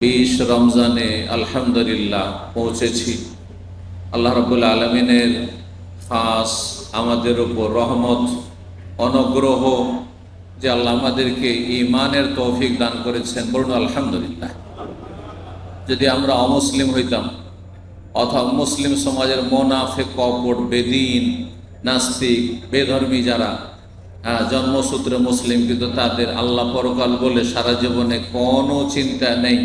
বিশ রমজানে আলহামদুলিল্লাহ পৌঁছেছি। আল্লাহ রবুল আলমিনের খাস আমাদের উপর রহমত, অনুগ্রহ যে আল্লাহ আমাদেরকে ইমানের তৌফিক দান করেছেন। বলুন, আলহামদুলিল্লাহ। যদি আমরা অমুসলিম হইতাম অথবা মুসলিম সমাজের মোনাফে কপট বেদিন নাস্তিক, বেধর্মী যারা হ্যাঁ জন্মসূত্রে মুসলিম, কিন্তু তাদের আল্লাহ পরকাল বলে সারা জীবনে কোনো চিন্তা নেই।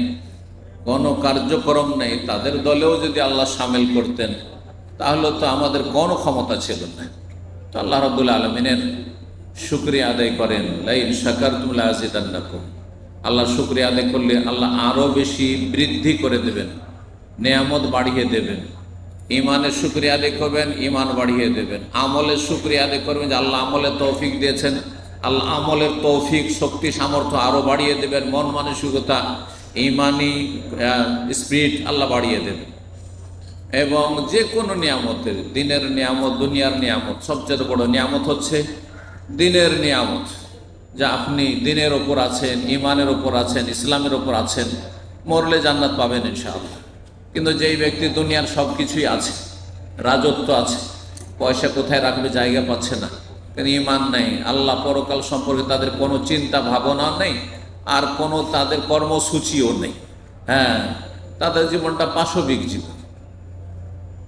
কোনো কার্যক্রম নেই, তাদের দলেও যদি আল্লাহ সামিল করতেন, তাহলে তো আমাদের কোনো ক্ষমতা ছিল না। তো আল্লাহ রবুল আলমিনের শুক্রিয়া আদায় করেন, লাইন শাকার তুমলা আজিদান্নাকুম। আল্লাহ শুক্রিয়া আদায় করলে আল্লাহ আরও বেশি বৃদ্ধি করে দেবেন, নেয়ামত বাড়িয়ে দেবেন। ইমানের শুক্রিয়া আদায় করবেন ইমান বাড়িয়ে দেবেন। আমলের শুক্রিয়া আদায় করবেন, যে আল্লাহ আমলের তৌফিক দিয়েছেন, আল্লাহ আমলের তৌফিক, শক্তি, সামর্থ্য আরও বাড়িয়ে দেবেন। মন মানসিকতা ইমানি স্পিরিট আল্লাহ বাড়িয়ে দেবে। এবং যে কোনো নিয়ামতের, দিনের নিয়ামত, দুনিয়ার নিয়ামত, সবচেয়ে বড় নিয়ামত হচ্ছে দিনের নিয়ামত। যা আপনি দিনের ওপর আছেন, ইমানের ওপর আছেন, ইসলামের ওপর আছেন, মরলে জান্নাত পাবেন ইনশাআল্লাহ। কিন্তু যেই ব্যক্তি দুনিয়ার সব কিছুই আছে, রাজত্ব আছে, পয়সা কোথায় রাখবে জায়গা পাচ্ছে না, কিন্তু ইমান নেই, আল্লাহ পরকাল সম্পর্কে তাদের কোনো চিন্তা ভাবনা নেই আর কোনো তাদের কর্মসূচিও নেই। হ্যাঁ তাদের জীবনটা পাশবিক জীবন।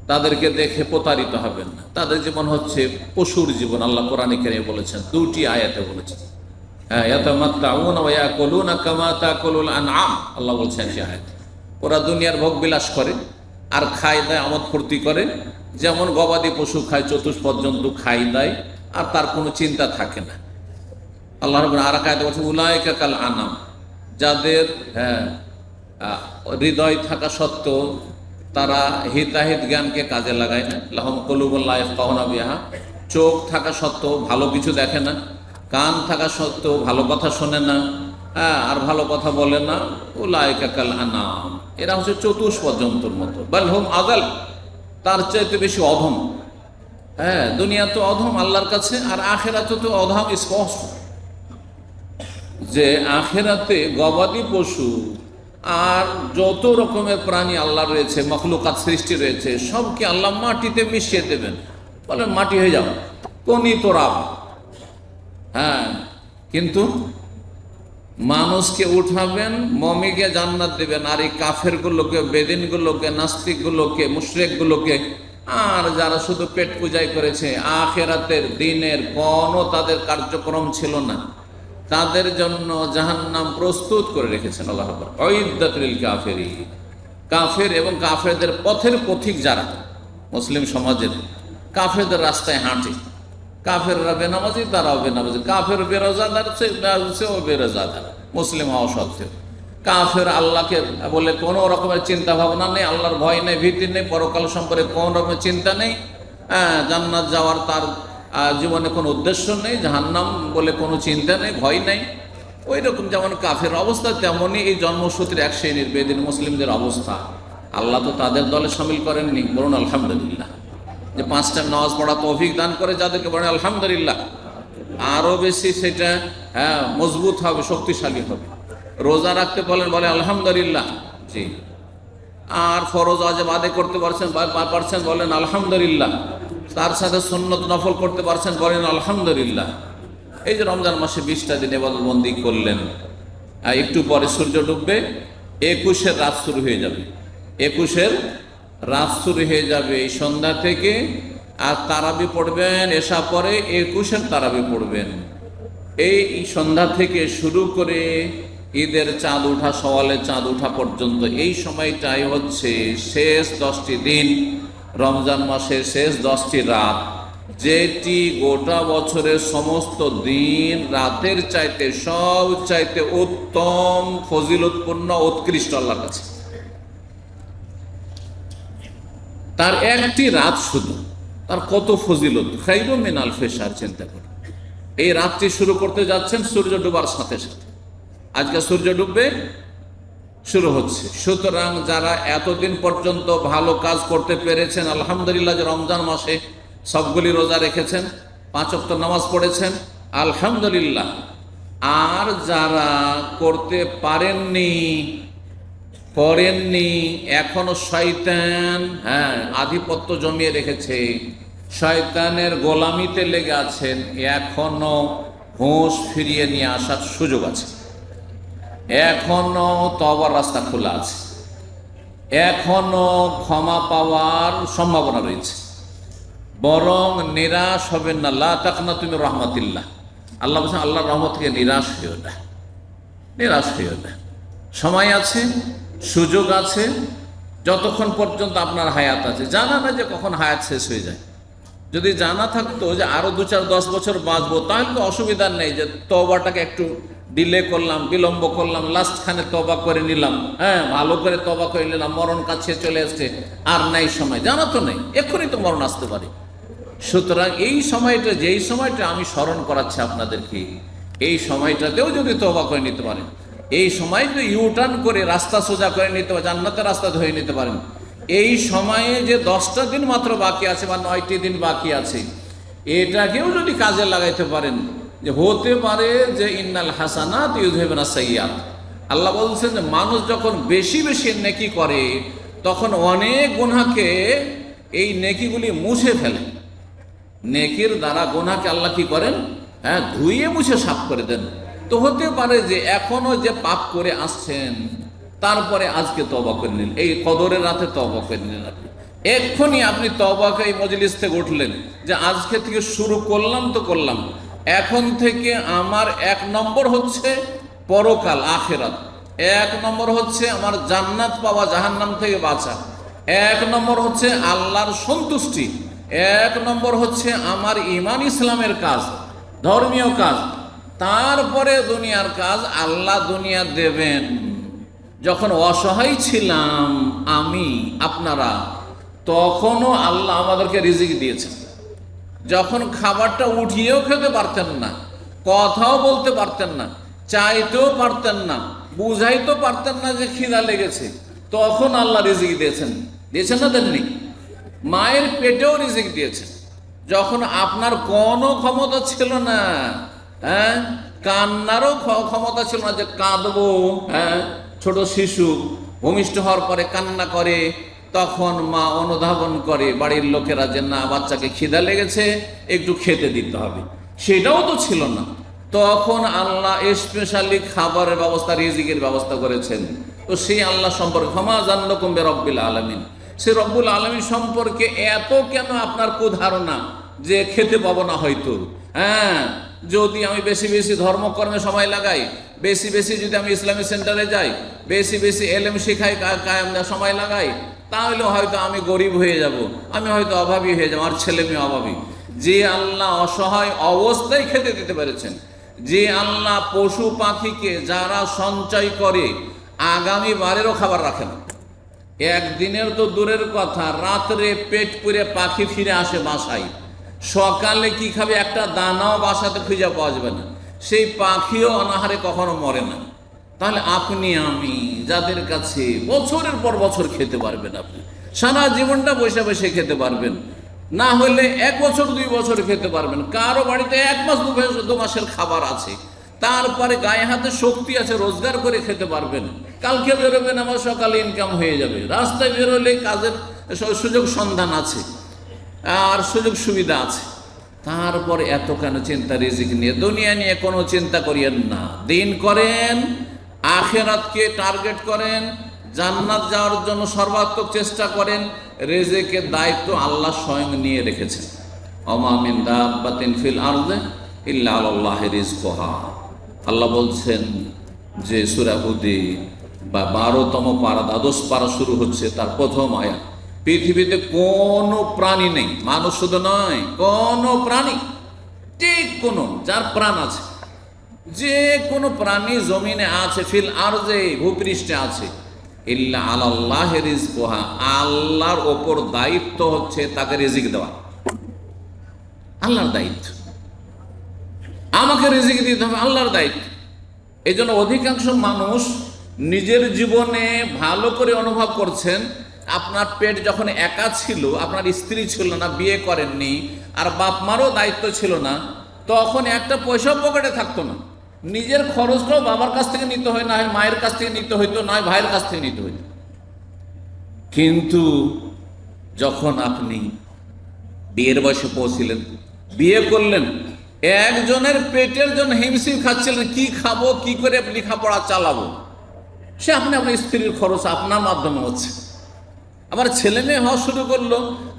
তাদেরকে দেখে প্রতারিত হবেন না। তাদের জীবন হচ্ছে পশুর জীবন, আল্লাহ কোরআন কেনে বলেছেন, দুটি আয়াতে বলেছেন। হ্যাঁ ওরা দুনিয়ার ভোগ বিলাস করে আর খাই দেয়, আমদ ফুর্তি করে। যেমন গবাদি পশু খায়, চতুষ্পদ জন্তু খাই দেয়, আর তার কোনো চিন্তা থাকে না। আল্লাহ রব আর কায়দা বলছে উলায়কা কাল আনাম। যাদের হ্যাঁ হৃদয় থাকা সত্ত্বেও তারা হিতাহিত জ্ঞানকে কাজে লাগায় না। লাহম কলুবুল্লাহ কহনা বিহা। চোখ থাকা সত্ত্বেও ভালো কিছু দেখে না। কান থাকা সত্ত্বেও ভালো কথা শোনে না। হ্যাঁ আর ভালো কথা বলে না। ও লায়কাকাল আনাম। এরা হচ্ছে চতুষ্পদ জন্তুর মতো। বাল হোম আদাল তার চাইতে বেশি অধম। হ্যাঁ দুনিয়া তো অধম আল্লাহর কাছে, আর আখেরাতে তো অধম স্পষ্ট। যে আখেরাতে গবাদি পশু আর যত রকমের প্রাণী আল্লাহ রয়েছে, মখলুকাত সৃষ্টি রয়েছে, সবকে আল্লাহ মাটিতে মিশিয়ে দেবেন। বলে মাটি হয়ে যাও কোনি তোরা। হ্যাঁ কিন্তু মানুষকে উঠাবেন, মমিকে জান্নাত দেবেন, আর এই কাফেরগুলোকে, বেদিনগুলোকে, নাস্তিকগুলোকে, মুশরেকগুলোকে, আর যারা শুধু পেট পূজাই করেছে, আখেরাতের দিনের কোনো তাদের কার্যক্রম ছিল না। তাদের জন্য জাহান্নাম প্রস্তুত করে রেখেছেন আল্লাহ কাফের এবং কাফেরদের পথের পথিক যারা, মুসলিম সমাজের কাফেরদের রাস্তায় হাঁটে, কাফেররা বেনামাজি, তারাও বেনামাজি। কাফের বেরোজাদার সেও বেরোজাদার, মুসলিম হওয়া সত্ত্বেও। কাফের আল্লাহকে বলে কোনো রকমের চিন্তা ভাবনা নেই, আল্লাহর ভয় নেই, ভীতি নেই, পরকাল সম্পর্কে কোনো রকমের চিন্তা নেই। হ্যাঁ জান্নাত যাওয়ার তার জীবনে কোনো উদ্দেশ্য নেই, জাহান্নাম বলে কোনো চিন্তা নেই, ভয় নেই। ওই রকম যেমন কাফের অবস্থা, তেমনই এই জন্মসূত্রে এক শ্রেণির বেদিন মুসলিমদের অবস্থা। আল্লাহ তো তাদের দলে সামিল করেননি বলুন আলহামদুলিল্লাহ। যে পাঁচটা নামাজ পড়া তৌফিক দান করে যাদেরকে বলেন আলহামদুলিল্লাহ। আরও বেশি সেটা হ্যাঁ মজবুত হবে, শক্তিশালী হবে। রোজা রাখতে বলেন, বলে আলহামদুলিল্লাহ। জি। আর ফরজ আজব আদে করতে পারছেন পারছেন বলেন আলহামদুলিল্লাহ। তার সাথে সন্ন্যত নফল করতে পারছেন বলেন, আলহামদুলিল্লাহ। এই যে রমজান মাসে বিশটা দিন এবাদতবন্দি করলেন একটু পরে সূর্য ডুববে, একুশের রাত শুরু হয়ে যাবে। একুশের রাত শুরু হয়ে যাবে এই সন্ধ্যা থেকে, আর তারাবি পড়বেন এসা পরে একুশের তারাবি পড়বেন। এই সন্ধ্যা থেকে শুরু করে ঈদের চাঁদ উঠা, সওয়ালের চাঁদ উঠা পর্যন্ত এই সময়টাই হচ্ছে শেষ দশটি দিন রমজান মাসের শেষ দশটি রাত, যেটি গোটা বছরের সমস্ত দিন রাতের চাইতে সব চাইতে উত্তম, ফজিলতপূর্ণ, উৎকৃষ্ট আল্লাহর কাছে। তার একটি রাত শুধু, তার কত ফজিলত? খাইব মিনাল ফেসার চিন্তা করে। এই রাতটি শুরু করতে যাচ্ছেন সূর্য ডুবার সাথে সাথে। আজকে সূর্য ডুববে শুরু হচ্ছে। সুতরাং যারা এতদিন পর্যন্ত ভালো কাজ করতে পেরেছেন, আলহামদুলিল্লাহ যে রমজান মাসে সবগুলি রোজা রেখেছেন, পাঁচ অক্ট নামাজ পড়েছেন, আলহামদুলিল্লাহ। আর যারা করতে পারেননি, করেননি, এখনও শয়তান হ্যাঁ আধিপত্য জমিয়ে রেখেছে, শয়তানের গোলামিতে লেগে আছেন, এখনও হুঁশ ফিরিয়ে নিয়ে আসার সুযোগ আছে। এখনও তবার রাস্তা খোলা আছে। এখনও ক্ষমা পাওয়ার সম্ভাবনা রয়েছে। বরং নিরাশ হবেন না। লা তাকনা তুমি রহমাতিল্লাহ। আল্লাহ বলছেন আল্লাহ রহমত থেকে নিরাশ হইও না। নিরাশ হইও না। সময় আছে, সুযোগ আছে, যতক্ষণ পর্যন্ত আপনার হায়াত আছে। জানা না যে কখন হায়াত শেষ হয়ে যায়। যদি জানা থাকতো যে আরও দু চার দশ বছর বাঁচবো, তাহলে তো অসুবিধা নেই যে তবাটাকে একটু ডিলে করলাম, বিলম্ব করলাম লাস্ট খানে তবা করে নিলাম। হ্যাঁ ভালো করে তবা করে নিলাম, মরণ কাছে চলে আসছে, আর নাই সময়। জানা তো নেই, এক্ষুনি তো মরণ আসতে পারে। সুতরাং এই সময়টা, যেই সময়টা আমি স্মরণ করাচ্ছি আপনাদেরকে, এই সময়টাতেও যদি তবা করে নিতে পারেন, এই সময় যদি ইউটার্ন করে রাস্তা সোজা করে নিতে পারেন, জান্নাতের রাস্তা ধরে নিতে পারেন, এই সময়ে যে দশটা দিন মাত্র বাকি আছে বা নয়টি দিন বাকি আছে, এটাকেও যদি কাজে লাগাইতে পারেন হতে পারে যে ইন্নাল হাসানাত ইউধেবেনা সৈয়াদ আল্লাহ বলছেন যে মানুষ যখন বেশি বেশি নেকি করে, তখন অনেক গুনাকে এই নেকিগুলি মুছে ফেলে। নেকির দ্বারা গোনাকে আল্লাহ কি করেন? হ্যাঁ ধুইয়ে মুছে সাফ করে দেন। তো হতে পারে যে এখনও যে পাপ করে আসছেন, তারপরে আজকে তবা করে নিন এই কদরের রাতে তবা করে নিন আপনি। এক্ষুনি আপনি তবাকে এই মজলিস থেকে উঠলেন যে আজকে থেকে শুরু করলাম তো করলাম। এখন থেকে আমার এক নম্বর হচ্ছে পরকাল, আখেরাত। এক নম্বর হচ্ছে আমার জান্নাত পাওয়া, জাহান্নাম থেকে বাঁচা। এক নম্বর হচ্ছে আল্লাহর সন্তুষ্টি। এক নম্বর হচ্ছে আমার ইমান ইসলামের কাজ, ধর্মীয় কাজ। তারপরে দুনিয়ার কাজ আল্লাহ দুনিয়া দেবেন। যখন অসহায় ছিলাম আমি, আপনারা, তখনও আল্লাহ আমাদেরকে রিজিক দিয়েছেন। যখন খাবারটা উঠিয়েও খেতে পারতেন না, কথাও বলতে পারতেন না, চাইতেও পারতেন না, বুঝাইতেও পারতেন না যে খিদা লেগেছে, তখন আল্লাহ রিজিক দিয়েছেন। দিয়েছেন না দেননি? মায়ের পেটেও রিজিক দিয়েছেন। যখন আপনার কোনো ক্ষমতা ছিল না হ্যাঁ কান্নারও ক্ষমতা ছিল না যে কাঁদবো হ্যাঁ ছোট শিশু, ভূমিষ্ঠ হওয়ার পরে কান্না করে তখন মা অনুধাবন করে, বাড়ির লোকেরা যে না, বাচ্চাকে খিদা লেগেছে, একটু খেতে দিতে হবে। সেটাও তো ছিল না। তখন আল্লাহ স্পেশালি খাবারের ব্যবস্থা, রিজিকের ব্যবস্থা করেছেন। তো সেই আল্লাহ সম্পর্কে ক্ষমা জানল কমবে রব্বিল আলমিন? সে রব্বুল আলমী সম্পর্কে এত কেন আপনার কুধারণা যে খেতে পাবো না হয়তো? হ্যাঁ যদি আমি বেশি বেশি ধর্মকর্মে সময় লাগাই, বেশি বেশি যদি আমি ইসলামী সেন্টারে যাই, বেশি বেশি এলেম শিখাই কা- সময় লাগাই তাহলে হয়তো আমি গরিব হয়ে যাব, আমি হয়তো অভাবী হয়ে যাব, আমার ছেলে মেয়ে অভাবী। যে আল্লাহ অসহায় অবস্থায় খেতে দিতে পেরেছেন, যে আল্লাহ পশু পাখিকে যারা সঞ্চয় করে, আগামী বারেরও খাবার রাখেন একদিনের তো দূরের কথা, রাত্রে পেট পুরে পাখি ফিরে আসে বাসায়। সকালে কি খাবে? একটা দানাও বাসাতে খুঁজে পাওয়া যাবে না। সেই পাখিও অনাহারে কখনো মরে না। তাহলে আপনি, আমি যাদের কাছে বছরের পর বছর খেতে পারবেন আপনি, সারা জীবনটা বসে বসে খেতে পারবেন। না হলে এক বছর, দুই বছর খেতে পারবেন। কারও বাড়িতে এক মাস, দু মাস- দু মাসের খাবার আছে। তারপরে গায়ে হাতে শক্তি আছে, রোজগার করে খেতে পারবেন। কালকে বেরোবেন, আমার সকালে ইনকাম হয়ে যাবে। রাস্তায় বেরোলে কাজের সুযোগ সন্ধান আছে, আর সুযোগ সুবিধা আছে। তারপরে এত কেন চিন্তা, রিজিক নিয়ে, দুনিয়া নিয়ে কোনো চিন্তা করিয়েন না। দিন করেন আখেরাতকে টার্গেট করেন, জান্নাত যাওয়ার জন্য সর্বাত্মক চেষ্টা করেন, রেজেকের দায়িত্ব আল্লাহ স্বয়ং নিয়ে রেখেছেন। অমামিন দাব্বাতিন ফিল আরদে ইল্লা আল্লাহ রিজকহা। আল্লাহ বলছেন যে সুরাহুদি বা বারোতম পারা, দ্বাদশ পারা শুরু হচ্ছে, তার প্রথম আয়া পৃথিবীতে কোনো প্রাণী নেই, মানুষ শুধু নয়, কোনো প্রাণী ঠিক কোনো, যার প্রাণ আছে যে কোনো প্রাণী জমিনে আছে, ফিল আর যে ভূপৃষ্ঠে আছে। ইল্লা আল্লাহ আল্লাহর ওপর দায়িত্ব হচ্ছে তাকে রিজিক দেওয়া। আল্লাহর দায়িত্ব। আমাকে রিজিক দিতে হবে, আল্লাহর দায়িত্ব। এই জন্য অধিকাংশ মানুষ নিজের জীবনে ভালো করে অনুভব করছেন, আপনার পেট যখন একা ছিল, আপনার স্ত্রী ছিল না, বিয়ে করেননি, আর বাপ মারও দায়িত্ব ছিল না, তখন একটা পয়সা পকেটে থাকতো না। নিজের খরচটাও বাবার কাছ থেকে নিতে হয়, না হয় মায়ের কাছ থেকে নিতে হইতো, না ভাইয়ের কাছ থেকে নিতে হইতো। কিন্তু যখন আপনি বিয়ের বয়সে পৌঁছিলেন, বিয়ে করলেন, একজনের পেটের জন্য হিমশিম খাচ্ছিলেন, কি খাব, কি করে লেখাপড়া চালাবো? সে আপনি আপনার স্ত্রীর খরচ আপনার মাধ্যমে হচ্ছে। আবার ছেলে মেয়ে হওয়া শুরু করল,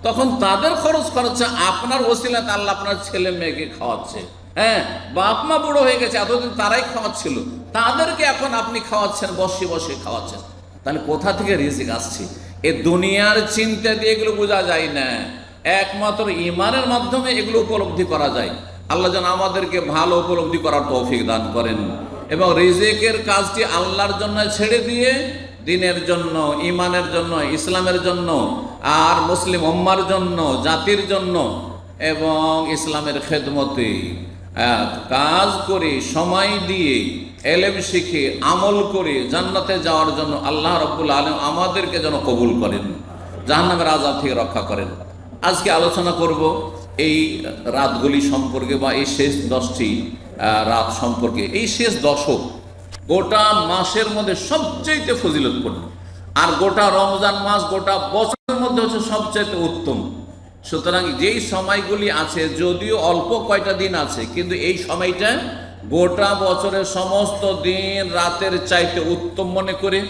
তখন তাদের খরচ খরচা আপনার ওসিলা আল্লাহ আপনার ছেলে মেয়েকে খাওয়াচ্ছে। হ্যাঁ বাপ মা বুড়ো হয়ে গেছে, এতদিন তারাই খাওয়াচ্ছিল। তাদেরকে এখন আপনি খাওয়াচ্ছেন, বসে বসে খাওয়াচ্ছেন। তাহলে কোথা থেকে রিজিক আসছে? এ দুনিয়ার চিন্তা দিয়ে এগুলো বোঝা যায় না। একমাত্র ইমানের মাধ্যমে এগুলো উপলব্ধি করা যায়। আল্লাহ যেন আমাদেরকে ভালো উপলব্ধি করার তৌফিক দান করেন। এবং রিজিকের কাজটি আল্লাহর জন্য ছেড়ে দিয়ে দিনের জন্য ইমানের জন্য, ইসলামের জন্য, আর মুসলিম উম্মার জন্য, জাতির জন্য, এবং ইসলামের খেদমতে। কাজ করে, সময় দিয়ে, এলেম শিখে, আমল করে জান্নাতে যাওয়ার জন্য আল্লাহ রব্বুল আলম আমাদেরকে যেন কবুল করেন, জাহান্নামের আজাব থেকে রক্ষা করেন। আজকে আলোচনা করব এই রাতগুলি সম্পর্কে বা এই শেষ দশটি রাত সম্পর্কে। এই শেষ দশক গোটা মাসের মধ্যে সবচেয়ে ফজিলতপূর্ণ। আর গোটা রমজান মাস, গোটা বছরের মধ্যে হচ্ছে সবচেয়ে উত্তম। সুতরাং যেই সময়গুলি আছে, যদিও অল্প কয়টা দিন আছে, কিন্তু এই সময়টা গোটা বছরের সমস্ত দিন রাতের চাইতে উত্তম মনে করে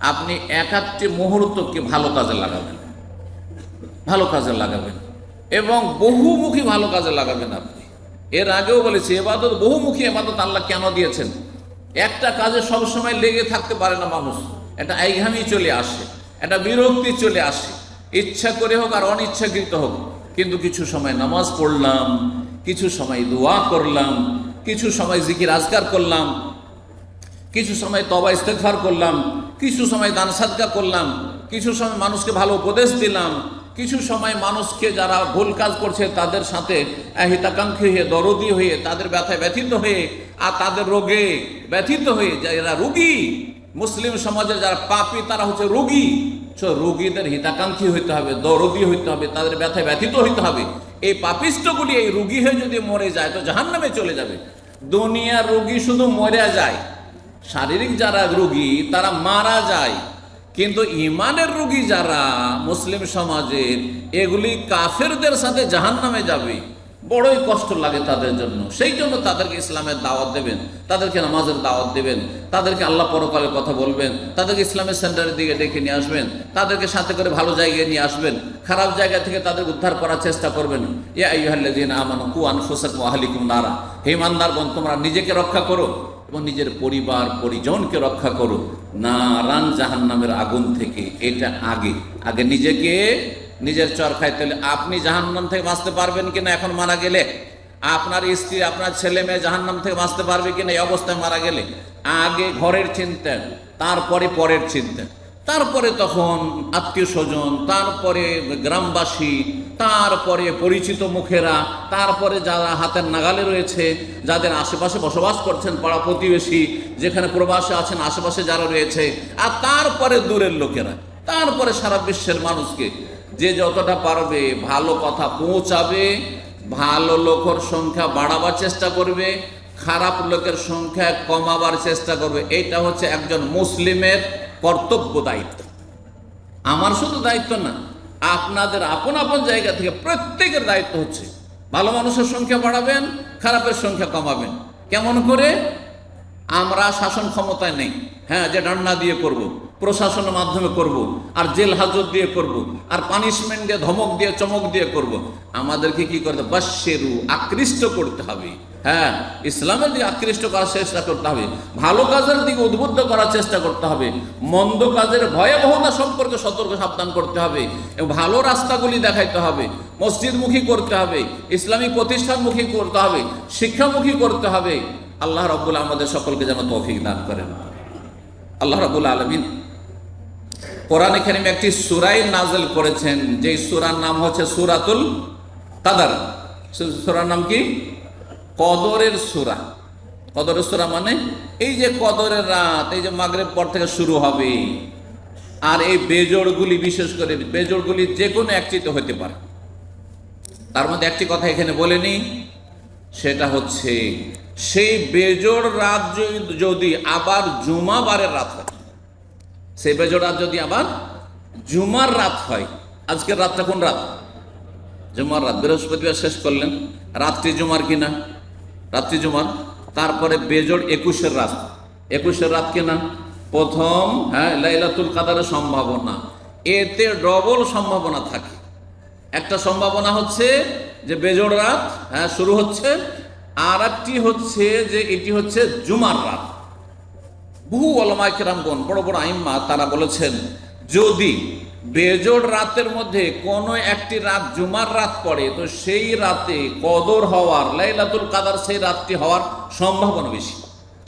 আপনি এক একটি মুহূর্তকে ভালো কাজে লাগাবেন। ভালো কাজে লাগাবেন। এবং বহুমুখী ভালো কাজে লাগাবেন আপনি। এর আগেও বলেছি, এবাদত, বহুমুখী এবাদত আল্লাহ কেন দিয়েছেন? একটা কাজে সবসময় লেগে থাকতে পারে না মানুষ। এটা আইঘামি চলে আসে, একটা বিরক্তি চলে আসে। ইচ্ছা করে হোক আর অনিচ্ছাকৃত হোক, কিন্তু কিছু সময় নামাজ পড়লাম, কিছু সময় দোয়া করলাম, কিছু সময় জিকির আজকার করলাম, কিছু সময় তবা ইস্তেকফার করলাম, কিছু সময় দান সাদকা করলাম, কিছু সময় মানুষকে ভালো উপদেশ দিলাম, কিছু সময় মানুষকে যারা ভুল কাজ করছে তাদের সাথে হিতাকাঙ্ক্ষী হয়ে, দরদি হয়ে, তাদের ব্যথায় ব্যথিত হয়ে, আর তাদের রোগে ব্যথিত হয়ে, যারা রুগী, মুসলিম সমাজের যারা পাপি, তারা হচ্ছে রোগী। রোগীদের হিতাকাঙ্ক্ষী হইতে হবে, দরদি হইতে হবে, তাদের ব্যথায় ব্যথিত হইতে হবে। এই পাপিষ্টগুলি এই রুগী হয়ে যদি মরে যায়, তো জাহান্নামে চলে যাবে। দুনিয়ার রুগী শুধু মরে যায়। শারীরিক যারা রুগী, তারা মারা যায়। কিন্তু ইমানের রুগী যারা, মুসলিম সমাজের, এগুলি কাফেরদের সাথে জাহান নামে যাবে। বড়ই কষ্ট লাগে তাদের জন্য। সেই জন্য তাদেরকে ইসলামের দাওয়াত দেবেন, তাদেরকে নামাজের দাওয়াত দেবেন, তাদেরকে আল্লাহ পরকালের কথা বলবেন, তাদেরকে ইসলামের সেন্টারের দিকে ডেকে নিয়ে আসবেন, তাদেরকে সাথে করে ভালো জায়গায় নিয়ে আসবেন, খারাপ জায়গা থেকে তাদের উদ্ধার করার চেষ্টা করবেন। নারা। হে ইমানদারগণ তোমরা নিজেকে রক্ষা করো এবং নিজের পরিবার, পরিজনকে রক্ষা করো। নারান জাহান নামের আগুন থেকে এটা আগে আগে নিজেকে নিজের চর খাইতে হলে। আপনি জাহান্নাম থেকে বাঁচতে পারবেন কিনা, এখন মারা গেলে? আপনার স্ত্রী, আপনার ছেলে মেয়ে জাহান্নাম থেকে বাঁচতে পারবে কিনা, এই অবস্থায় মারা গেলে? আগে ঘরের চিন্তা তারপরে পরের চিন্তা তারপরে তখন আত্মীয় স্বজন, তারপরে গ্রামবাসী, তারপরে পরিচিত মুখেরা, তারপরে যারা হাতের নাগালে রয়েছে, যাদের আশেপাশে বসবাস করছেন পাড়া প্রতিবেশী, যেখানে প্রবাসে আছেন আশেপাশে যারা রয়েছে, আর তারপরে দূরের লোকেরা। তারপরে সারা বিশ্বের মানুষকে যে যতটা পারবে, ভালো কথা পৌঁছাবে, ভালো লোকের সংখ্যা বাড়াবার চেষ্টা করবে, খারাপ লোকের সংখ্যা কমাবার চেষ্টা করবে। এটা হচ্ছে একজন মুসলিমের কর্তব্য, দায়িত্ব। আমার শুধু দায়িত্ব না, আপনাদের আপন আপন জায়গা থেকে প্রত্যেকের দায়িত্ব হচ্ছে। ভালো মানুষের সংখ্যা বাড়াবেন, খারাপের সংখ্যা কমাবেন। কেমন করে? আমরা শাসন ক্ষমতায় নেই। হ্যাঁ যে ডান্না দিয়ে করব। প্রশাসনের মাধ্যমে করব। আর জেল হাজত দিয়ে করব। আর পানিশমেন্ট দিয়ে, ধমক দিয়ে, চমক দিয়ে করব। আমাদেরকে কি করতে বাশেরু আকৃষ্ট করতে হবে। হ্যাঁ ইসলামের দিকে আকৃষ্ট করার চেষ্টা করতে হবে। ভালো কাজের দিকে উদ্বুদ্ধ করার চেষ্টা করতে হবে। মন্দ কাজের ভয়াবহতা সম্পর্কে সতর্ক সাবধান করতে হবে। এবং ভালো রাস্তাগুলি দেখাইতে হবে। মসজিদমুখী করতে হবে। ইসলামিক প্রতিষ্ঠানমুখী করতে হবে। শিক্ষামুখী করতে হবে। আল্লাহ রব্বুল আমাদের সকলকে যেন তৌফিক দান করেন। আল্লাহ রব্বুল আলমিন কোরআনে কারিমে একটি সুরাই নাজেল করেছেন যে সুরার নাম হচ্ছে সুরাতুল কাদার। সুরার নাম কি? কদরের সুরা। কদরের সুরা মানে এই যে কদরের রাত, এই যে মাগরেব পর থেকে শুরু হবে, আর এই বেজোড়গুলি বিশেষ করে বেজোড়গুলি যে কোনো একটিতে হতে পারে। তার মধ্যে একটি কথা এখানে বলেনি সেটা হচ্ছে সেই বেজোড় রাত যদি আবার জুমাবারের রাত হয় সেই বেজোড় রাত যদি আবার জুমার রাত হয় আজকের রাতটা কোন রাত? জুমার রাত, বৃহস্পতিবার শেষ করলেন। রাত্রি জুমার কিনা? রাত্রি জুমার। তারপরে বেজোড় একুশের রাত। একুশের রাত কিনা? প্রথম হ্যাঁ লাইলাতুল কাদারের সম্ভাবনা। এতে ডবল সম্ভাবনা থাকে। একটা সম্ভাবনা হচ্ছে যে বেজোড় রাত হ্যাঁ শুরু হচ্ছে আর একটি হচ্ছে যে এটি হচ্ছে জুমার রাত। বহু ওলামায় কেরামগণ, বড় বড় আইম্মা তারা বলেছেন, যদি বেজোড় রাতের মধ্যে কোনো একটি রাত জুমার রাত পড়ে, তো সেই রাতে কদর হওয়ার, লাইলাতুল কাদার সেই রাতটি হওয়ার সম্ভাবনা বেশি।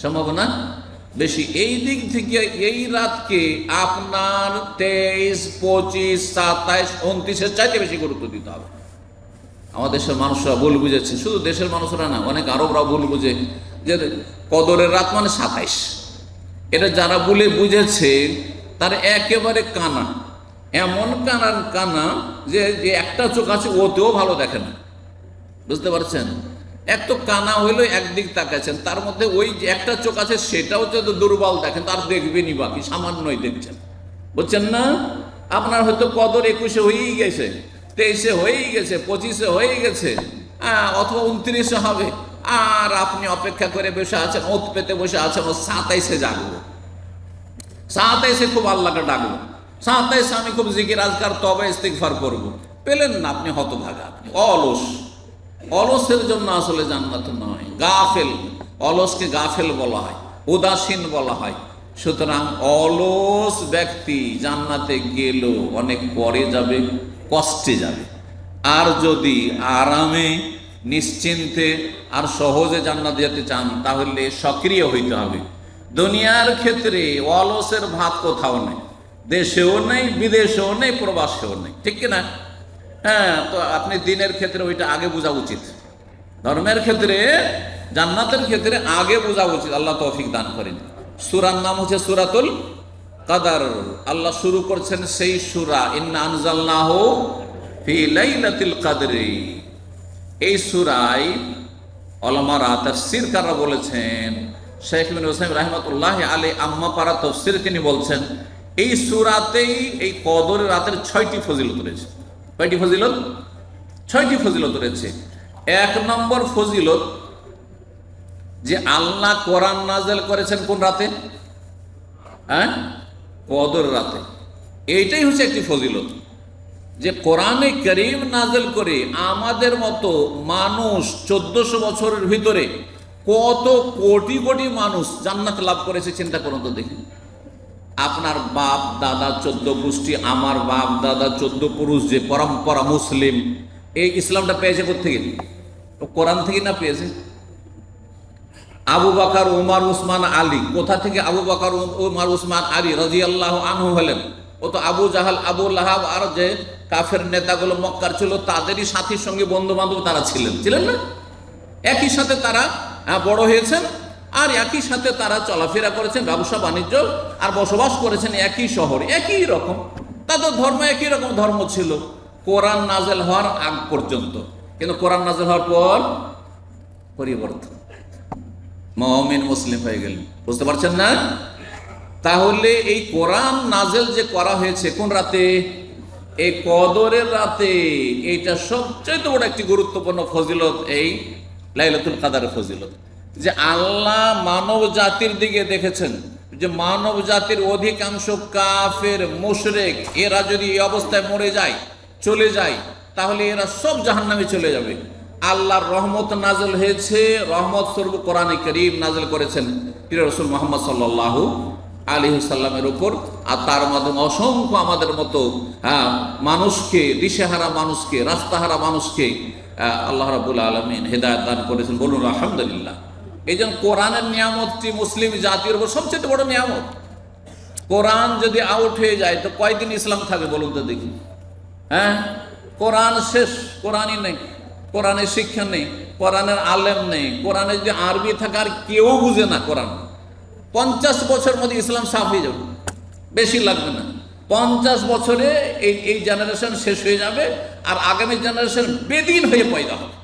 সম্ভাবনা বেশি। এই দিক থেকে এই রাতকে আপনার তেইশ, পঁচিশ, সাতাইশ, উনত্রিশের চাইতে বেশি গুরুত্ব দিতে হবে। আমাদের দেশের মানুষরা ভুল বুঝেছে। শুধু দেশের মানুষরা না, অনেক আরবরা ভুল বুঝে যে কদরের রাত মানে সাতাইশ। এটা যারা বলে বুঝেছে, তার একেবারে কানা। এমন কানার কানা যে যে একটা চোখ আছে, ওতেও ভালো দেখে না। বুঝতে পারছেন? এক তো কানা হইল একদিক তাকাচ্ছেন তার মধ্যে ওই যে একটা চোখ আছে, সেটাও যদি দুর্বল দেখেন, তার দেখবেনই বাকি সামান্যই দেখছেন। বুঝছেন না? আপনার হয়তো কদর একুশে হয়েই গেছে, তেইশে হয়েই গেছে, পঁচিশে হয়েই গেছে অথবা উনত্রিশে হবে। আর আপনি অপেক্ষা করে বসে আছেন, ওত পেতে বসে আছেন, ও সাতাইশে জাগবো সাতাইশে খুব আল্লাহকে ডাকবো সাতাইশে আমি খুব জিকির আজকার, তবে ইস্তিকফার করব। পেলেন না আপনি হতভাগা, আপনি অলস। অলসের জন্য আসলে জান্নাত নয়, গাফেল। অলসকে গাফেল বলা হয়, উদাসীন বলা হয়। সুতরাং অলস ব্যক্তি জান্নাতে গেল অনেক পরে যাবে, কষ্টে যাবে। আর যদি আরামে নিশ্চিন্তে আর সহজে জান্নাত যেতে চান, তাহলে সক্রিয় হইতে হবে। দুনিয়ার ক্ষেত্রে অলসের ভাত কোথাও নেই, দেশেও নেই, বিদেশেও নেই, প্রবাসেও নেই, ঠিক কিনা হ্যাঁ তো আপনি দিনের ক্ষেত্রে ওইটা আগে বোঝা উচিত। ধর্মের ক্ষেত্রে, জান্নাতের ক্ষেত্রে আগে বোঝা উচিত, আল্লাহ তৌফিক দান করেন। সুরার নাম হচ্ছে সুরাতুল কাদার। আল্লাহ শুরু করছেন সেই সুরা, ইন্না আনজালনাহু ফি লাইলাতিল কাদরি। এই সুরাই বলেছেন তিনি বলছেন, এই সুরাতেই এই রাতের ছয়টি ফজিলত রয়েছে। ফজিলত? ছয়টি ফজিলত রয়েছে। এক নম্বর ফজিলত যে আল্লাহ কোরআন নাজেল করেছেন কোন রাতে? হ্যাঁ? কদর রাতে। এইটাই হচ্ছে একটি ফজিলত। যে কোরআনে করিম নাজেল করে আমাদের মতো মানুষ চোদ্দশো বছরের ভিতরে কত কোটি কোটি মানুষ জান্নাত লাভ করেছে চিন্তা করুন তো দেখি। আপনার বাপ, দাদা, চোদ্দ গোষ্ঠী, আমার বাপ, দাদা, চোদ্দ পুরুষ যে পরম্পরা মুসলিম, এই ইসলামটা পেয়েছে কোথেকে ও কোরআন থেকে না পেয়েছে? আবু বাকার, উমার, উসমান, আলী, কোথা থেকে আবু বাকার, উমার, উসমান, আলী রাজি আল্লাহ আনহু হলেন? ও তো আবু জাহাল, আবু আর যে কাফের নেতাগুলো মক্কার ছিল, তাদেরই সাথীর সঙ্গে বন্ধু বান্ধব তারা ছিলেন। ছিলেন না? একই সাথে তারা বড় হয়েছেন, আর একই সাথে তারা চলাফেরা করেছেন, ব্যবসা, বাণিজ্য, আর বসবাস করেছেন একই শহরে, একই রকম। তাদের ধর্ম একই রকম ধর্ম ছিল, কোরআন নাজেল হওয়ার আগ পর্যন্ত। কিন্তু কোরআন নাজেল হওয়ার পর পরিবর্তন। মমিন মুসলিম হয়ে গেলেন। বুঝতে পারছেন না? তাহলে এই কোরআন নাজেল যে করা হয়েছে কোন রাতে? এই কদরের রাতে এইটা সবচেয়ে বড় একটি গুরুত্বপূর্ণ ফজিলত এই লাইলাতুল কাদারের ফজিলত। যে আল্লাহ মানব জাতির দিকে দেখেছেন, যে মানব জাতির অধিকাংশ কাফের মুশরেক, এরা যদি এই অবস্থায় মরে যায়, চলে যায়, তাহলে এরা সব জাহান্নামে চলে যাবে। আল্লাহর রহমত নাজল হয়েছে, রহমত স্বরূপ কোরআনে করিম নাজল করেছেন রসুল মোহাম্মদ সাল্লাল্লাহু আলী সাল্লামের উপর, আর তার মাধ্যমে অসংখ্য আমাদের মতো হ্যাঁ মানুষকে, দিশেহারা মানুষকে, রাস্তাহারা মানুষকে আল্লাহ রাবুল আলমিন হেদায়ত দান করেছেন। বলুন, আলহামদুলিল্লাহ। এই জন্য কোরআনের নিয়ামতটি মুসলিম জাতির উপর সবচেয়ে বড় নিয়ামত। কোরআন যদি আউট হয়ে যায়, তো কয়দিন ইসলাম থাকে বলুন তো দেখি। হ্যাঁ? কোরআন শেষ, কোরআনই নেই। কোরআনের শিক্ষা নেই, কোরআনের আলেম নেই। কোরআনে যদি আরবি থাকে, আর কেউ বুঝে না কোরআন। পঞ্চাশ বছর মধ্যে ইসলাম সাফ হয়ে যাবে। বেশি লাগবে না। পঞ্চাশ বছরে এই এই জেনারেশন শেষ হয়ে যাবে আর আগামী জেনারেশন বেদিন হয়ে পয়দা হবে।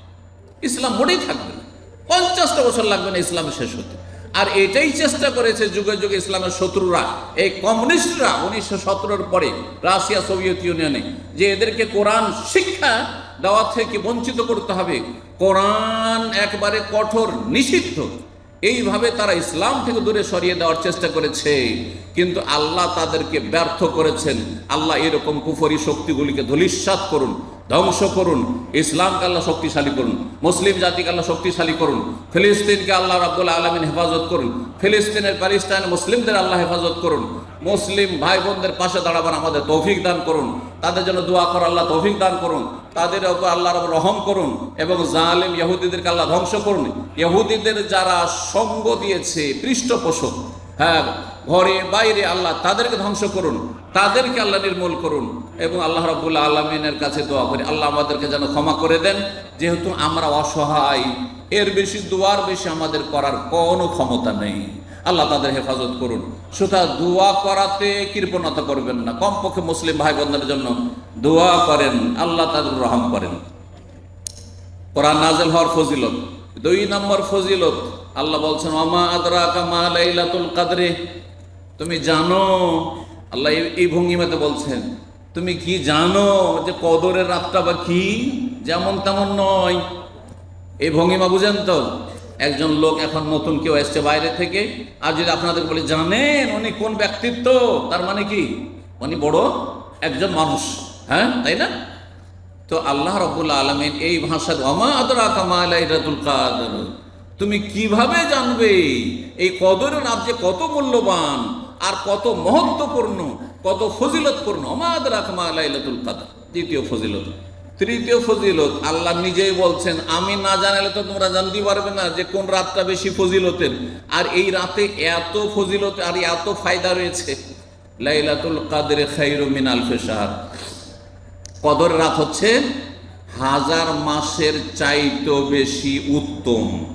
ইসলাম মোটেই থাকবে না। পঞ্চাশটা বছর লাগবে না ইসলাম শেষ হতে। আর এটাই চেষ্টা করেছে যুগে যুগে ইসলামের শত্রুরা। এই কমিউনিস্টরা উনিশশো সতেরোর পরে রাশিয়া, সোভিয়েত ইউনিয়নে যে এদেরকে কোরআন শিক্ষা দেওয়া থেকে বঞ্চিত করতে হবে, কোরআন একবারে কঠোর, নিষিদ্ধ। এইভাবে তারা ইসলাম থেকে দূরে সরিয়ে দেওয়ার চেষ্টা করেছে। কিন্তু আল্লাহ তাদেরকে ব্যর্থ করেছেন। আল্লাহ এরকম কুফরি শক্তিগুলিকে ধলিস্বাত করুন। ধ্বংস করুন, ইসলামকে আল্লাহ শক্তিশালী করুন, মুসলিম জাতিকে আল্লাহ শক্তিশালী করুন, ফিলিস্তিনকে আল্লাহ রাব্বুল আলমিন হেফাজত করুন, ফিলিস্তিনের প্যালেস্টাইন মুসলিমদের আল্লাহ হেফাজত করুন, মুসলিম ভাই বোনদের পাশে দাঁড়াবার আমাদের তৌফিক দান করুন, তাদের জন্য দোয়া কর আল্লাহ তৌফিক দান করুন, তাদের উপর আল্লাহ রব রহম করুন এবং জালিম ইহুদিদেরকে আল্লাহ ধ্বংস করুন। ইহুদিদের যারা সঙ্গ দিয়েছে, পৃষ্ঠপোষক হ্যাঁ ঘরে বাইরে আল্লাহ তাদেরকে ধ্বংস করুন, তাদেরকে আল্লাহ নির্মূল করুন এবং আল্লাহ রাবুল্লাহ আলমিনের কাছে দোয়া করি। আল্লাহ আমাদেরকে যেন ক্ষমা করে দেন, যেহেতু আমরা অসহায়, এর বেশি দোয়ার বেশি আমাদের করার কোনো ক্ষমতা নেই। আল্লাহ তাদের হেফাজত করুন। সুতরাং দোয়া করাতে কৃপণতা করবেন না। কমপক্ষে মুসলিম ভাই বোনদের জন্য দোয়া করেন, আল্লাহ তাদের রহম করেন। কোরআন নাজেল হওয়ার ফজিলত। দুই নম্বর ফজিলত আল্লাহ বলছেন অমা আদরা কামা লাইলাতুল কাদরে। তুমি জানো, আল্লাহ এই- ভঙ্গিমাতে বলছেন, তুমি কি জানো যে কদরের রাতটা বা কি? যেমন তেমন নয়। এই ভঙ্গিমা বুঝেন তো? একজন লোক এখন নতুন কেউ এসছে বাইরে থেকে, আর যদি আপনাদের বলে, জানেন উনি কোন ব্যক্তিত্ব? তার মানে কি? উনি বড় একজন মানুষ হ্যাঁ তাই না? তো আল্লাহ রবুল্লা আলমিন এই ভাষা অমা আদরা কামালাইরাতুল কাদর। তুমি কীভাবে জানবে? এই কদরের রাত যে কত মূল্যবান আর কত মহত্বপূর্ণ, কত ফজিলতপূর্ণ। অমা আদরা কামালাইলাতুল কাদর, দ্বিতীয় ফজিলত। তৃতীয় ফজিলত, আল্লাহ নিজেই বলছেন, আমি না জানালে তো তোমরা জানতে পারবে না যে কোন রাতটা বেশি ফজিলতের। আর এই রাতে এত ফজিলত আর এত ফায়দা রয়েছে। লাইলাতুল কাদরে খাইরু মিন আলফে শাহর কদর রাত হচ্ছে হাজার মাসের চাইতেও বেশি উত্তম।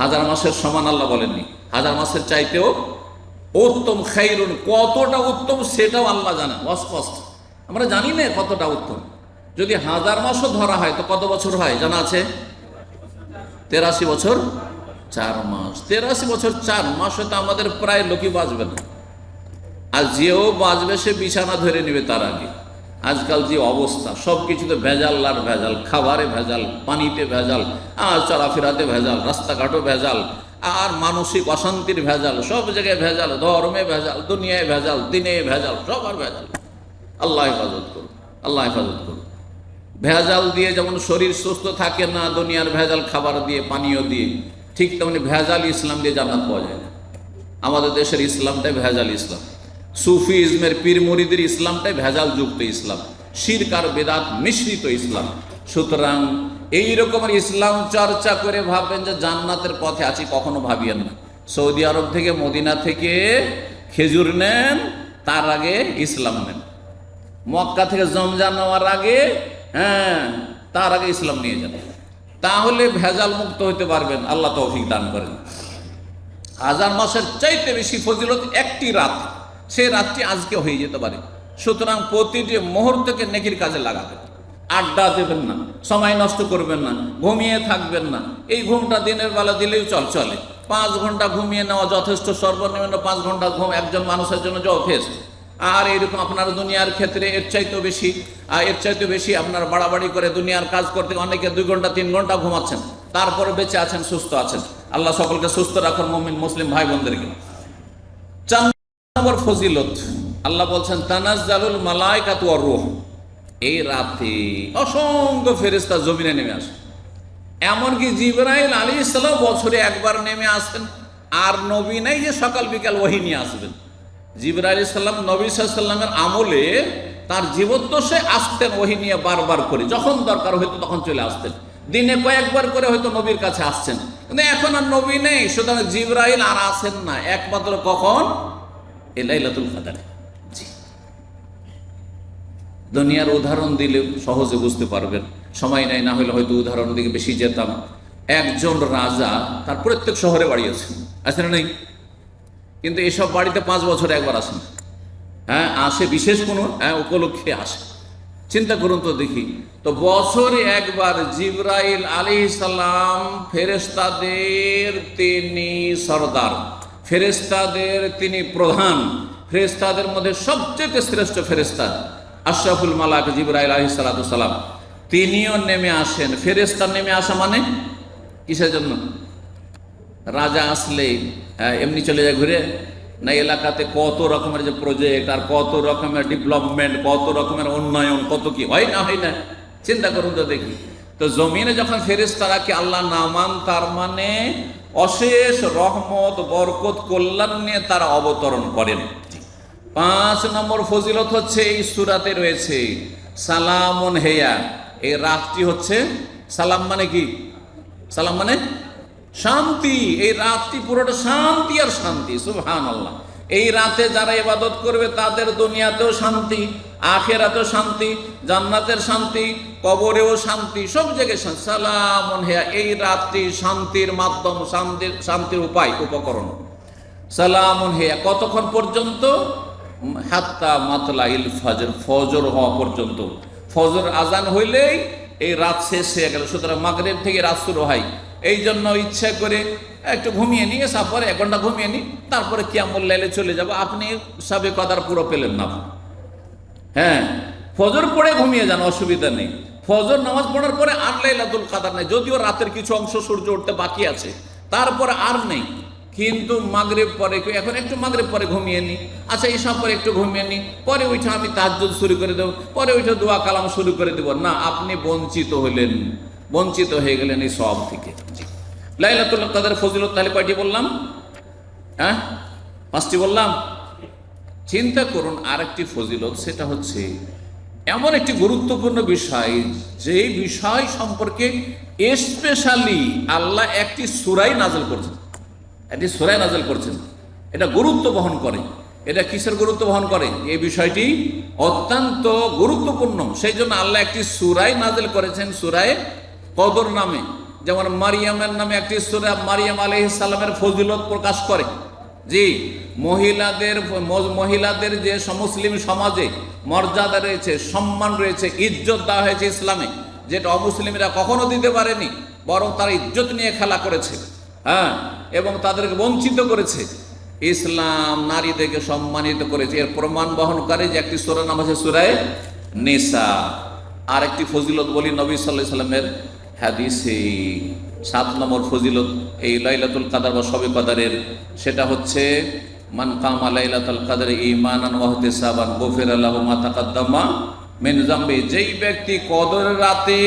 হাজার মাসের সমান আল্লাহ বলেননি। হাজার মাসের চাইতেও উত্তম, খাইরুন, কতটা উত্তম সেটাও আল্লাহ জানেন অস্পষ্ট। আমরা জানি না কতটা উত্তম। যদি হাজার মাসও ধরা হয়, তো কত বছর হয়? জানা আছে? তেরাশি বছর চার মাস। তেরাশি বছর চার মাস হয়তো আমাদের প্রায় লোকই বাঁচবে না। আর যেও বাঁচবে, সে বিছানা ধরে নেবে তার আগে। আজকাল যে অবস্থা সব কিছুতে ভেজাল আর ভেজাল, খাবারে ভেজাল, পানিতে ভেজাল আর চলাফেরাতে ভেজাল, রাস্তাঘাটও ভেজাল, আর মানসিক অশান্তির ভেজাল, সব জায়গায় ভেজাল, ধর্মে ভেজাল, দুনিয়ায় ভেজাল, দিনে ভেজাল সব আর ভেজাল। আল্লাহ হেফাজত করুন আল্লাহ হেফাজত করুন ভেজাল দিয়ে যেমন শরীর সুস্থ থাকে না, দুনিয়ার ভেজাল খাবার দিয়ে, পানীয় দিয়ে, ঠিক তেমনি ভেজাল ইসলাম দিয়ে জান্নাত পাওয়া যায় না। আমাদের দেশের ইসলামটাই ভেজাল ইসলাম। সুফি ইসমের পীর মুরিদের ইসলামটাই ভেজাল যুক্ত ইসলাম। শিরকার বেদাত মিশ্রিত ইসলাম। সুতরাং এই রকমের ইসলাম চর্চা করে ভাববেন যে জান্নাতের পথে আছি, কখনো ভাবিয়েন না। সৌদি আরব থেকে মদিনা থেকে খেজুর নেন, তার আগে ইসলাম নেন। মক্কা থেকে জমজান নেওয়ার আগে হ্যাঁ তার আগে ইসলাম নিয়ে যান। তাহলে ভেজাল মুক্ত হতে পারবেন, আল্লাহ তৌফিক দান করেন। হাজার মাসের চাইতে বেশি ফজিলত একটি রাত। সেই রাতটি আজকে হয়ে যেতে পারে। সুতরাং প্রতিটি মুহূর্তকে নেকির কাজে লাগাবেন। আড্ডা দেবেন না, সময় নষ্ট করবেন না, ঘুমিয়ে থাকবেন না। এই ঘুমটা দিনের বেলা দিলেও চল, চলে। পাঁচ ঘণ্টা ঘুমিয়ে নেওয়া যথেষ্ট, সর্বনিম্ন পাঁচ ঘণ্টা ঘুম একজন মানুষের জন্য যথেষ্ট আর এরকম আপনার দুনিয়ার ক্ষেত্রে এর চাইতেও বেশি, আর এর চাইতে বেশি আপনার বাড়াবাড়ি করে দুনিয়ার কাজ করতে অনেকে দুই ঘণ্টা, তিন ঘণ্টা ঘুমাচ্ছেন। তারপরে বেঁচে আছেন, সুস্থ আছেন। আল্লাহ সকলকে সুস্থ রাখুন, মমিন, মুসলিম ভাই বোনদেরকে নম্বর ফজিলত। আল্লাহ বলছেন, তানাজ্জালুল মালাইকাতু আর রূহ। এই রাতে অসংখ্য ফেরেশতা জমিনে নেমে আসে। এমনকি জিবরাইল আলী ইসলাম বছরে একবার নেমে আসেন। আর নবী নাই যে সকাল বিকাল ওহি নিয়ে আসবেন। জিবরাইল ইসলাম নবী সাল্লামের আমলে তার জীবদ্দশে আসতেন ওহি নিয়ে বারবার করে। যখন দরকার হইতো তখন চলে আসতেন। দিনে কয়েকবার করে হয়তো নবীর কাছে আসছেন। কিন্তু এখন আর নবী নেই। সুতরাং জিবরাইল আর আসেন না। একমাত্র কখন? জি। দুনিয়ার উদাহরণ দিলে সহজে বুঝতে পারবেন। সময় নাই, না হলে হয়তো উদাহরণ দিকে বেশি যেতাম। একজন রাজা তার প্রত্যেক শহরে বাড়ি আছে। আছে না নেই? কিন্তু এসব বাড়িতে পাঁচ বছরে একবার আসেন হ্যাঁ আসে বিশেষ কোনো হ্যাঁ উপলক্ষে আসে। চিন্তা করুন তো দেখি। তো বছরে একবার জিব্রাইল আলী সালাম ফেরেস্তাদের তিনি সর্দার। ফেরেস্তাদের তিনি প্রধান। ফেরেস্তাদের মধ্যে সবচেয়ে শ্রেষ্ঠ ফেরেস্তা আশরাফুল মালাক জিব্রাইল আলী সালাম। তিনিও নেমে আসেন। ফেরেস্তা নেমে আসা মানে? কিসের জন্য? রাজা আসলে এমনি চলে যায় ঘুরে না, এলাকাতে কত রকমের যে প্রজেক্ট আর কত রকমের ডেভেলপমেন্ট কত রকমের উন্নয়ন, কত কি হয় না হয় না, চিন্তা করুন তো দেখি। তো জমিনে যখন ফেরেস তারাকে আল্লাহ নামান তার মানে অশেষ রহমত, বরকত, কল্যাণ নিয়ে তারা অবতরণ করেন। পাঁচ নম্বর ফজিলত হচ্ছে এই সুরাতে রয়েছে, সালামন হেয়া। এই রাতটি হচ্ছে সালাম মানে কি? সালাম মানে শান্তি। এই রাতটি পুরোটা শান্তি আর শান্তি সুবহান আল্লাহ এই রাতে যারা ইবাদত করবে তাদের দুনিয়াতেও শান্তি, আখেরাতেও শান্তি, জান্নাতের শান্তি, কবরেও শান্তি, সব জায়গায় সালাম হেয়া, এই রাতটি শান্তির মাধ্যম শান্তির শান্তির উপায়, উপকরণ। সালাম হেয়া, কতক্ষণ পর্যন্ত? হাত্তা মাতলা ইল ফজর ফজর হওয়া পর্যন্ত। ফজর আজান হইলেই এই রাত শেষ হয়ে গেল। সুতরাং মাগরেব থেকে রাত শুরু হয়। এই জন্য ইচ্ছা করে একটু ঘুমিয়ে নিয়ে তারপরে এক ঘণ্টা ঘুমিয়ে নি তারপরে কিয়ামুল লাইলে চলে যাব। আপনি সাবে কদার পুরো পেলেন না। হ্যাঁ ফজর পড়ে ঘুমিয়ে যান, অসুবিধা নেই। ফজর নামাজ পড়ার পরে আর লাইলাতুল কাদার নেই। যদিও রাতের কিছু অংশ সূর্য উঠতে বাকি আছে, তারপরে আর নেই। কিন্তু মাগরেব পরে এখন একটু মাগরেব পরে ঘুমিয়ে নি আচ্ছা এইসব পরে একটু ঘুমিয়ে নি পরে ওইটা আমি তাজ্জুদ শুরু করে দেবো। পরে ওইটা দোয়া কালাম শুরু করে দেবো। না, আপনি বঞ্চিত হলেন। বঞ্চিত হয়ে গেলেন এই সব থেকে। লাইলাতুল কাদের ফজিলত তাহলে কয়টি বললাম? হ্যাঁ? পাঁচটি বললাম। চিন্তা করুন, আরেকটি ফজিলত, সেটা হচ্ছে এমন একটি গুরুত্বপূর্ণ বিষয় যে বিষয় সম্পর্কে স্পেশালি আল্লাহ একটি সুরাই নাজল করছেন। একটি সুরাই নাজল করছেন। এটা গুরুত্ব বহন করে। এটা কিসের গুরুত্ব বহন করে? এই বিষয়টি অত্যন্ত গুরুত্বপূর্ণ। সেই জন্য আল্লাহ একটি সুরাই নাজেল করেছেন, সুরায় কদর নামে। যেমন মারিয়ামের নামে একটি সুরা মারিয়াম আলহ সালামের ফজিলত প্রকাশ করে। জি, মহিলাদের মহিলাদের যে মুসলিম সমাজে মর্যাদা রয়েছে, সম্মান রয়েছে, ইজ্জত দেওয়া হয়েছে ইসলামে, যেটা অমুসলিমরা কখনো দিতে পারেনি, বরং তারা ইজ্জত নিয়ে খেলা করেছে হ্যাঁ এবং তাদেরকে বঞ্চিত করেছে। ইসলাম নারীদেরকে সম্মানিত করেছে। এর প্রমাণ বহন করে যে একটি সুরা নাম আছে সুরায় নেশা আর একটি ফজিলত বলি নবী সাল্লাহ সাল্লামের হাদিসে সাত নম্বর ফজিলত, এই লাইলাতুল কাদার বা সবে কাদারের, সেটা হচ্ছে, মান কামা লাইলাতুল কাদার ইমানান ওয়াহতে সাবান গফির আল্লাহ মা তাকাদ্দামা মেন জাম্বে যেই ব্যক্তি কদর রাতে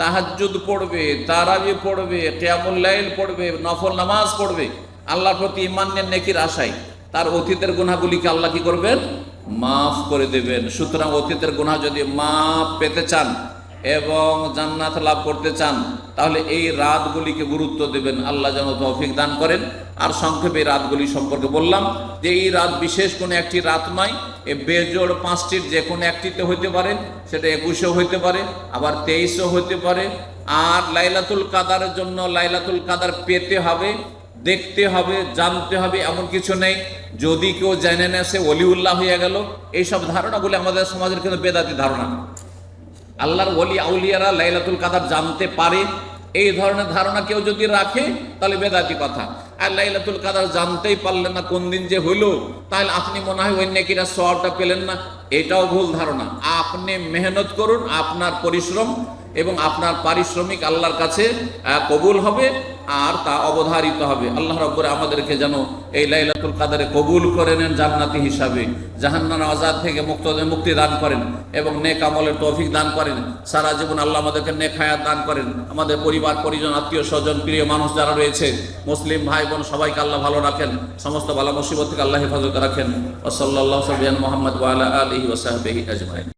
তাহাজ্জুদ পড়বে, তারাবি পড়বে, কেয়ামুল লাইল পড়বে, নফল নামাজ পড়বে, আল্লাহর প্রতি ইমানের নেকির আশায়, তার অতীতের গুনাহগুলিকে আল্লাহ কি করবেন? মাফ করে দেবেন। সুতরাং অতীতের গুনাহ যদি মাফ পেতে চান এবং জান্নাত লাভ করতে চান, তাহলে এই রাতগুলিকে গুরুত্ব দেবেন। আল্লাহ যেন তৌফিক দান করেন। আর সংক্ষেপে রাতগুলি সম্পর্কে বললাম যে, এই রাত বিশেষ কোনো একটি রাত নয়, এ বেজোড় পাঁচটির যে কোনো একটিতে হইতে পারে, সেটা একুশেও হইতে পারে, আবার তেইশও হইতে পারে। আর লাইলাতুল কাদারের জন্য লাইলাতুল কাদার পেতে হবে, দেখতে হবে, জানতে হবে, এমন কিছু নেই। যদি কেউ জেনে নেয় সে অলিউল্লাহ হয়ে গেল। এইসব ধারণাগুলি আমাদের সমাজের কিন্তু বেদাতি ধারণা। আল্লাহর ওলি আউলিয়ারা লাইলাতুল কাদার জানতে পারে। এই ধরনের ধারণা কেউ যদি রাখে, তাহলে বেদাতি কথা। আর লাইলাতুল কাদার জানতেই পারলেন না কোন দিন যে হইল, তাহলে আপনি মনে হয় ওই নেকিরা সবটা পেলেন না। এটাও ভুল ধারণা। আপনি মেহনত করুন, আপনার পরিশ্রম এবং আপনার পারিশ্রমিক আল্লাহর কাছে কবুল হবে। আর তা অবধারিত হবে। আল্লাহ রব্বর আমাদেরকে যেন এই লাইলাতুল কাদারে কবুল করে নেন জান্নাতি হিসাবে। জাহান্নান আজাদ থেকে মুক্ত মুক্তি দান করেন এবং নেক আমলের তৌফিক দান করেন। সারা জীবন আল্লাহ আমাদেরকে নেক হায়াত দান করেন। আমাদের পরিবার, পরিজন, আত্মীয়, স্বজন, প্রিয় মানুষ যারা রয়েছে, মুসলিম ভাই বোন, সবাইকে আল্লাহ ভালো রাখেন। সমস্ত ভালো মুসিবত থেকে আল্লাহ হেফাজত রাখেন। ওসল্লাহ সাবিয়ান মোহাম্মদ ওয়ালা আলহি ওসাহবিহি আজমাইন।